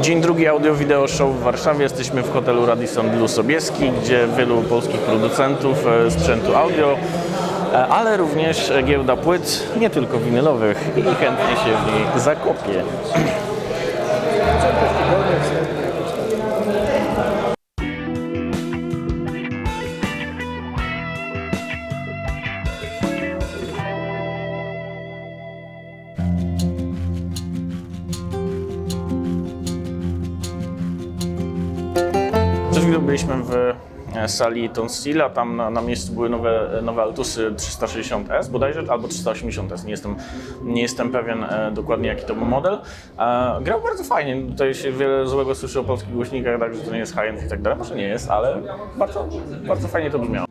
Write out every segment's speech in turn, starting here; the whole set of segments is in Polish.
Dzień drugi audio-wideo show w Warszawie. Jesteśmy w hotelu Radisson Blu Sobieski, gdzie wielu polskich producentów e, sprzętu audio, e, ale również giełda płyt, nie tylko winylowych i chętnie się w niej zakopie. Byliśmy w e, sali Tonsila, tam na, na miejscu były nowe, nowe Altusy 360S bodajże, albo 380S, nie jestem, nie jestem pewien e, dokładnie jaki to był model. E, grał bardzo fajnie, tutaj się wiele złego słyszy o polskich głośnikach, tak, że to nie jest high-end i tak dalej, może nie jest, ale bardzo, bardzo fajnie to brzmiało.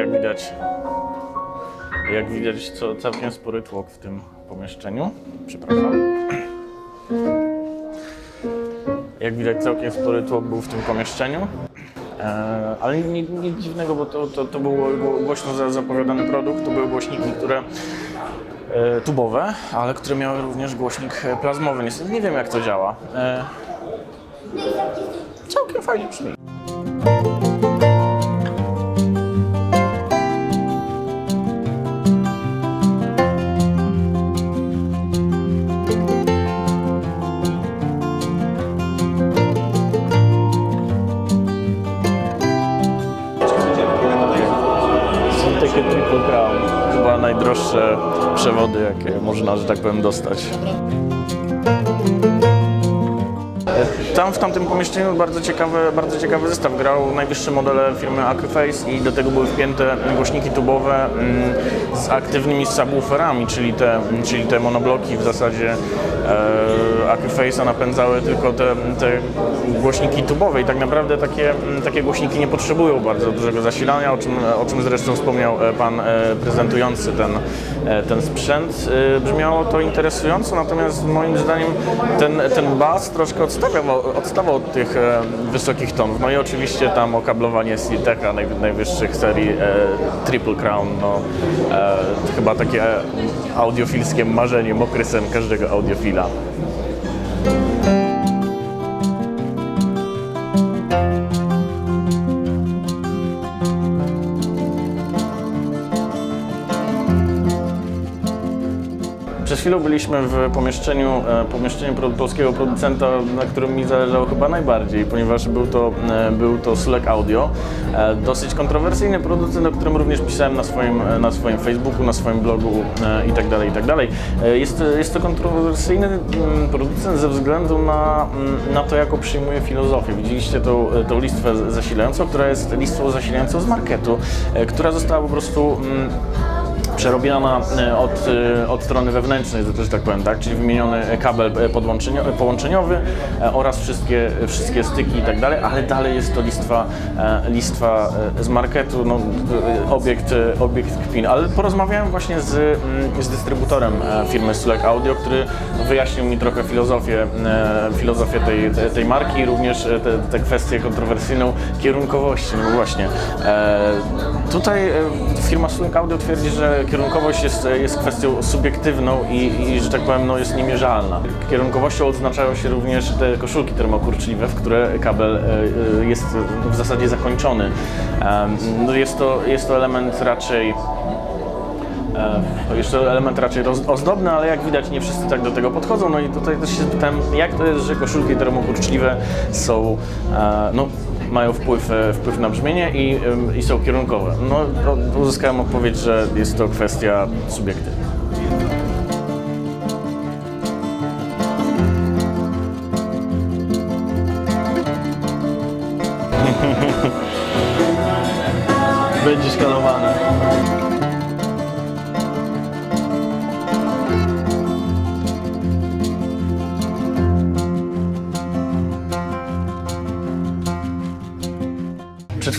Jak widać, jak widać, co całkiem spory tłok w tym pomieszczeniu. Przepraszam. Jak widać, całkiem spory tłok był w tym pomieszczeniu. E, ale nic, nic dziwnego, bo to, to, to był głośno za- zapowiadany produkt. To były głośniki, które e, tubowe, ale które miały również głośnik e, plazmowy. Niestety nie wiem, jak to działa. Całkiem fajnie brzmi. Najdroższe przewody, jakie można, że tak powiem, dostać. Tam w tamtym pomieszczeniu bardzo ciekawy, bardzo ciekawy zestaw. Grał najwyższe modele firmy Acuface i do tego były wpięte głośniki tubowe mm, z aktywnymi subwooferami, czyli te, czyli te monobloki w zasadzie e, Acuface'a napędzały tylko te, te głośniki tubowe i tak naprawdę takie, mm, takie głośniki nie potrzebują bardzo dużego zasilania, o czym, o czym zresztą wspomniał e, pan e, prezentujący ten, e, ten sprzęt. Brzmiało to interesująco, natomiast moim zdaniem ten, ten bas troszkę odstawiał, odstawał od tych wysokich tonów. No i oczywiście tam okablowanie Siltecha naj, najwyższych serii Triple Crown, no, chyba takie audiofilskie marzenie, mokry sen każdego audiofila. thank you chwilą byliśmy w pomieszczeniu, e, pomieszczeniu polskiego producenta, na którym mi zależało chyba najbardziej, ponieważ był to, e, był to Sulek Audio. E, Dosyć kontrowersyjny producent, o którym również pisałem na swoim, na swoim Facebooku, na swoim blogu e, i tak tak Jest, jest to kontrowersyjny mm, producent ze względu na, mm, na to, jaką przyjmuje filozofię. Widzieliście tą, tą listwę zasilającą, która jest listwą zasilającą z marketu, która została po prostu mm, przerobiona e, od, e, od strony wewnętrznej, że tak powiem, tak? czyli wymieniony kabel e, połączeniowy oraz wszystkie, wszystkie styki i tak dalej, ale dalej jest to listwa, listwa z marketu, no, obiekt, obiekt kpin. Ale porozmawiałem właśnie z, mm, z dystrybutorem firmy Sulek Audio, który wyjaśnił mi trochę filozofię, filozofię tej, tej- marki również te kwestię kontrowersyjną kierunkowości. No właśnie. Tutaj e, firma Sulek Audio twierdzi, że kierunkowość jest, jest kwestią subiektywną i, i, że tak powiem, no, jest niemierzalna. Kierunkowością odznaczają się również te koszulki termokurczliwe, w które kabel e, e, jest w zasadzie zakończony. No, jest, to, jest to element raczej E, To to element raczej ozdobny, ale jak widać nie wszyscy tak do tego podchodzą. No i tutaj też się pytałem, jak to jest, że koszulki termokurczliwe są, e, no, mają wpływ, e, wpływ na brzmienie i, i są kierunkowe. No, uzyskałem odpowiedź, że jest to kwestia subiektywna. Będzie szkalowane.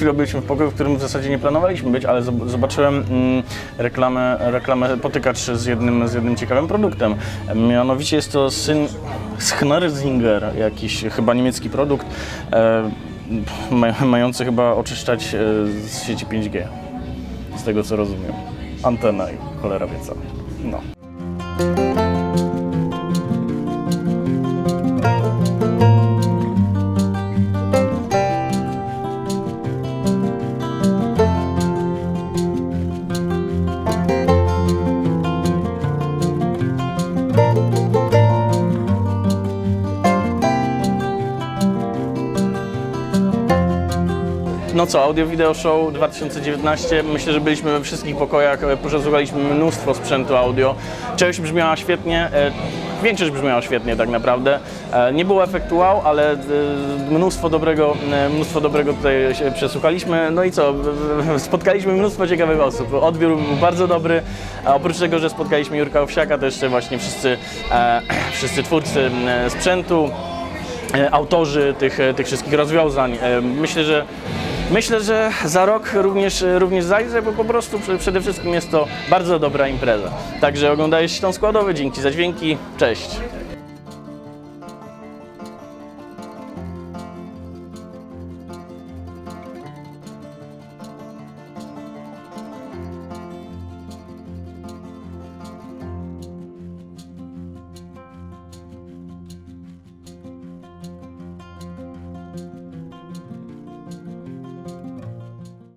Chwilą byliśmy w pokoju, w którym w zasadzie nie planowaliśmy być, ale zob- zobaczyłem mm, reklamę, reklamę potykacz z jednym, z jednym ciekawym produktem. Mianowicie jest to syn Schnarzinger, jakiś chyba niemiecki produkt, e, ma- mający chyba oczyszczać e, z sieci 5G, z tego co rozumiem. Antena i cholera wie. No. No co, Audio Video Show 2019. Myślę, że byliśmy we wszystkich pokojach, e, przesłuchaliśmy mnóstwo sprzętu audio. Część brzmiała świetnie, e, większość brzmiała świetnie tak naprawdę. E, Nie było efektu wow, ale mnóstwo dobrego, mnóstwo dobrego tutaj się przesłuchaliśmy. No i co, spotkaliśmy mnóstwo ciekawych osób. Odbiór był bardzo dobry. Oprócz tego, że spotkaliśmy Jurka Owsiaka, to jeszcze właśnie wszyscy, wszyscy twórcy sprzętu, autorzy tych, tych wszystkich rozwiązań. Myślę, że myślę, że za rok również, również zajrzę, bo po prostu prze- przede wszystkim jest to bardzo dobra impreza. Także oglądałeś tą składowy, dzięki za dźwięki, cześć.